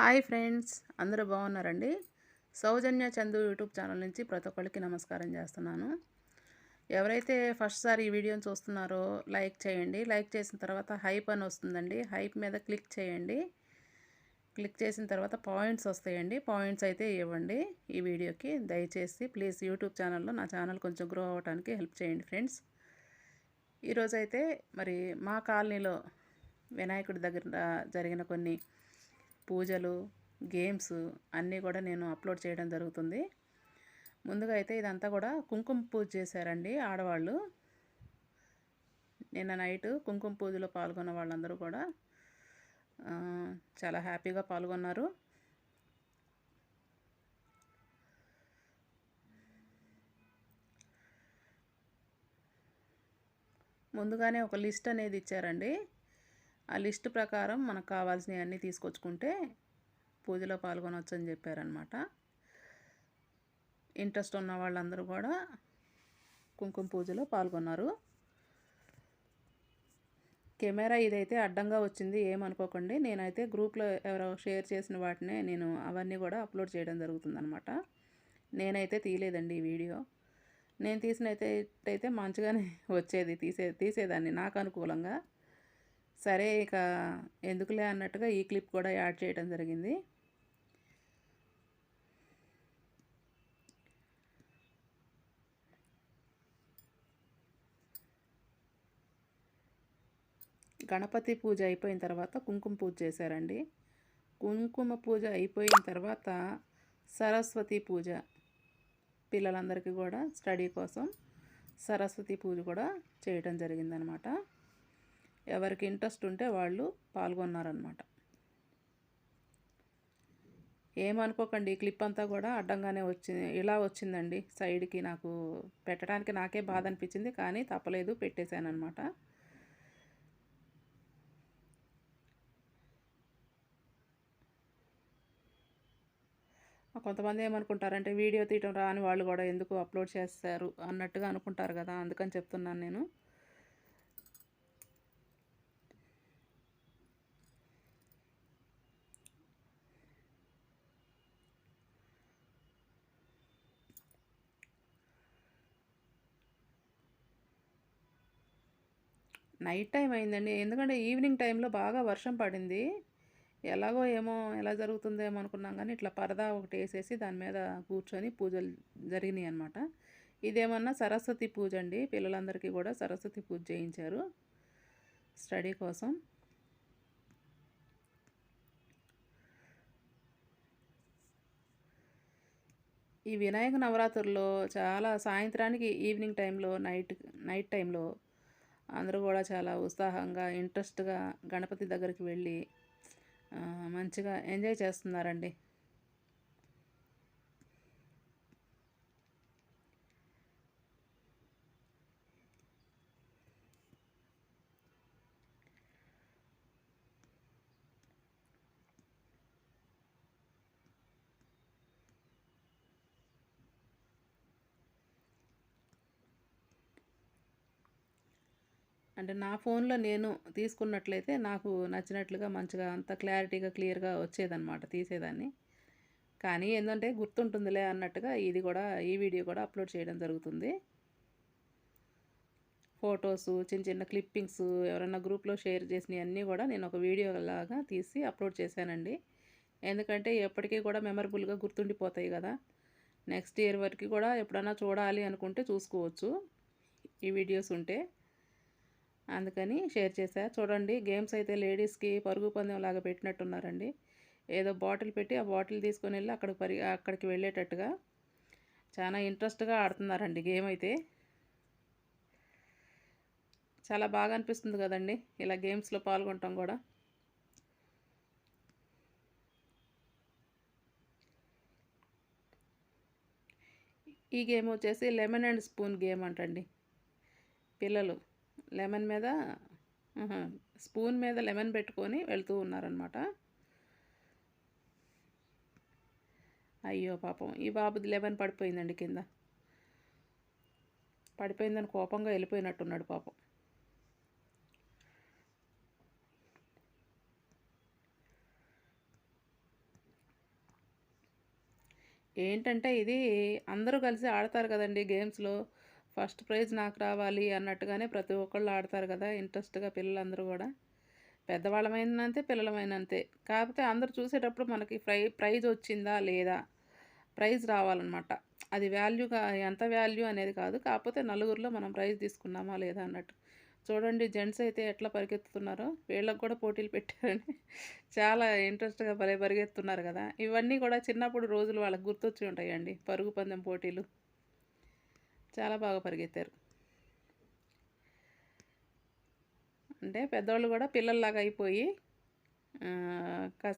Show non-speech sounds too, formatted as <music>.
Hi friends అందరూ బాగున్నారండి? సౌజన్య Chandu YouTube channel నుంచి ప్రతి ఒక్కరికి నమస్కారం చేస్తున్నాను. ఎవరైతే ఫస్ట్ సారి ఈ వీడియోని చూస్తున్నారో లైక్ చేయండి. లైక్ చేసిన తర్వాత హైప్ అని వస్తుందండి. హైప్ మీద క్లిక్ చేయండి. క్లిక్ చేసిన తర్వాత పాయింట్స్ వస్తాయండి. పాయింట్స్ అయితే ఇవ్వండి ఈ వీడియోకి. దయచేసి ప్లీజ్ యూట్యూబ్ ఛానల్లో నా ఛానల్ కొంచెం గ్రో అవ్వడానికి హెల్ప్ చేయండి ఫ్రెండ్స్. ఈరోజైతే మరి మా కాలనీలో వినాయకుడి దగ్గర జరిగిన కొన్ని పూజలు గేమ్స్ అన్నీ కూడా నేను అప్లోడ్ చేయడం జరుగుతుంది. ముందుగా అయితే ఇదంతా కూడా కుంకుమ పూజ చేశారండి ఆడవాళ్ళు. నిన్న నైట్ కుంకుమ పూజలో పాల్గొన్న వాళ్ళందరూ కూడా చాలా హ్యాపీగా పాల్గొన్నారు. ముందుగానే ఒక లిస్ట్ అనేది ఇచ్చారండి. ఆ లిస్ట్ ప్రకారం మనకు కావాల్సినవి అన్నీ తీసుకొచ్చుకుంటే పూజలో పాల్గొనవచ్చు అని చెప్పారనమాట ఇంట్రెస్ట్ ఉన్న వాళ్ళందరూ కూడా కుంకుమ పూజలో పాల్గొన్నారు. కెమెరా ఇదైతే అడ్డంగా వచ్చింది ఏమనుకోకండి. నేనైతే గ్రూప్లో ఎవరో షేర్ చేసిన వాటినే నేను అవన్నీ కూడా అప్లోడ్ చేయడం జరుగుతుందనమాట నేనైతే తీయలేదండి ఈ వీడియో. నేను తీసినైతే అయితే మంచిగానే <laughs> వచ్చేది తీసే తీసేదాన్ని నాకు అనుకూలంగా. సరే ఇక ఎందుకులే అన్నట్టుగా ఈ క్లిప్ కూడా యాడ్ చేయడం జరిగింది. గణపతి పూజ అయిపోయిన తర్వాత కుంకుమ పూజ చేశారండి. కుంకుమ పూజ అయిపోయిన తర్వాత సరస్వతి పూజ పిల్లలందరికీ కూడా స్టడీ కోసం సరస్వతి పూజ కూడా చేయడం జరిగిందనమాట. ఎవరికి ఇంట్రెస్ట్ ఉంటే వాళ్ళు పాల్గొన్నారనమాట ఏమనుకోకండి ఈ క్లిప్ అంతా కూడా అడ్డంగానే వచ్చింది ఇలా వచ్చిందండి. సైడ్కి నాకు పెట్టడానికి నాకే బాధ అనిపించింది కానీ తప్పలేదు పెట్టేశాను అనమాట కొంతమంది ఏమనుకుంటారంటే వీడియో తీయటం రాని వాళ్ళు కూడా ఎందుకు అప్లోడ్ చేస్తారు అన్నట్టుగా అనుకుంటారు కదా అందుకని చెప్తున్నాను నేను. నైట్ టైం అయిందండి. ఎందుకంటే ఈవినింగ్ టైంలో బాగా వర్షం పడింది. ఎలాగో ఏమో ఎలా జరుగుతుందేమో అనుకున్నాం కానీ ఇట్లా పరదా ఒకటి వేసేసి దాని మీద కూర్చొని పూజలు జరిగినాయి అనమాట ఇదేమన్నా సరస్వతి పూజ అండి. పిల్లలందరికీ కూడా సరస్వతి పూజ చేయించారు స్టడీ కోసం. ఈ వినాయక నవరాత్రుల్లో చాలా సాయంత్రానికి ఈవినింగ్ టైంలో నైట్ నైట్ టైంలో అందరూ కూడా చాలా ఉత్సాహంగా ఇంట్రెస్ట్గా గణపతి దగ్గరికి వెళ్ళి మంచిగా ఎంజాయ్ చేస్తున్నారండి. అంటే నా ఫోన్లో నేను తీసుకున్నట్లయితే నాకు నచ్చినట్లుగా మంచిగా అంత క్లారిటీగా క్లియర్గా వచ్చేదన్నమాట తీసేదాన్ని. కానీ ఏంటంటే గుర్తుంటుందిలే అన్నట్టుగా ఇది కూడా ఈ వీడియో కూడా అప్లోడ్ చేయడం జరుగుతుంది. ఫొటోస్ చిన్న చిన్న క్లిప్పింగ్స్ ఎవరైనా గ్రూప్లో షేర్ చేసినవి అన్నీ కూడా నేను ఒక వీడియో లాగా తీసి అప్లోడ్ చేశానండి. ఎందుకంటే ఎప్పటికీ కూడా మెమరబుల్గా గుర్తుండిపోతాయి కదా. నెక్స్ట్ ఇయర్ వరకు కూడా ఎప్పుడైనా చూడాలి అనుకుంటే చూసుకోవచ్చు. ఈ వీడియోస్ ఉంటే. అందుకని షేర్ చేశా. చూడండి గేమ్స్ అయితే లేడీస్కి పరుగు పందెం లాగా పెట్టినట్టున్నారండి. ఏదో బాటిల్ పెట్టి ఆ బాటిల్ తీసుకొని వెళ్ళి అక్కడికి పరి అక్కడికి వెళ్ళేటట్టుగా చాలా ఇంట్రెస్ట్గా ఆడుతున్నారండి గేమ్ అయితే. చాలా బాగా అనిపిస్తుంది కదండి ఇలా గేమ్స్లో పాల్గొనటం కూడా. ఈ గేమ్ వచ్చేసి లెమన్ అండ్ స్పూన్ గేమ్ అంటండి. పిల్లలు. లెమన్ మీద స్పూన్ మీద లెమన్ పెట్టుకొని వెళ్తూ ఉన్నారనమాట అయ్యో పాపం ఈ బాబుది లెమన్ పడిపోయిందండి కింద. పడిపోయిందని కోపంగా వెళ్ళిపోయినట్టున్నాడు పాపం. ఏంటంటే ఇది అందరూ కలిసి ఆడతారు కదండి గేమ్స్‌లో. ఫస్ట్ ప్రైజ్ నాకు రావాలి అన్నట్టుగానే ప్రతి ఒక్కళ్ళు ఆడతారు కదా! ఇంట్రెస్ట్‌గా పిల్లలందరూ కూడా పెద్దవాళ్ళమైనా అంతే, అంతే. కాకపోతే అందరూ చూసేటప్పుడు మనకి ప్రై ప్రైజ్ వచ్చిందా? లేదా? ప్రైజ్ రావాలనమాట. అది వాల్యూగా ఎంత వాల్యూ అనేది కాదు. కాకపోతే నలుగురిలో మనం ప్రైజ్ తీసుకున్నామా? లేదా? అన్నట్టు. చూడండి జెంట్స్ అయితే ఎట్లా పరిగెత్తుతున్నారో, వీళ్ళకి కూడా పోటీలు పెట్టారని <laughs> చాలా ఇంట్రెస్ట్‌గా భలే పరిగెత్తున్నారు కదా ఇవన్నీ కూడా చిన్నప్పుడు రోజులు వాళ్ళకి గుర్తొచ్చి ఉంటాయండి. పరుగు పందెం పోటీలు. చాలా బాగా పరిగెత్తారు. అంటే పెద్దవాళ్ళు కూడా పిల్లల్లాగా అయిపోయి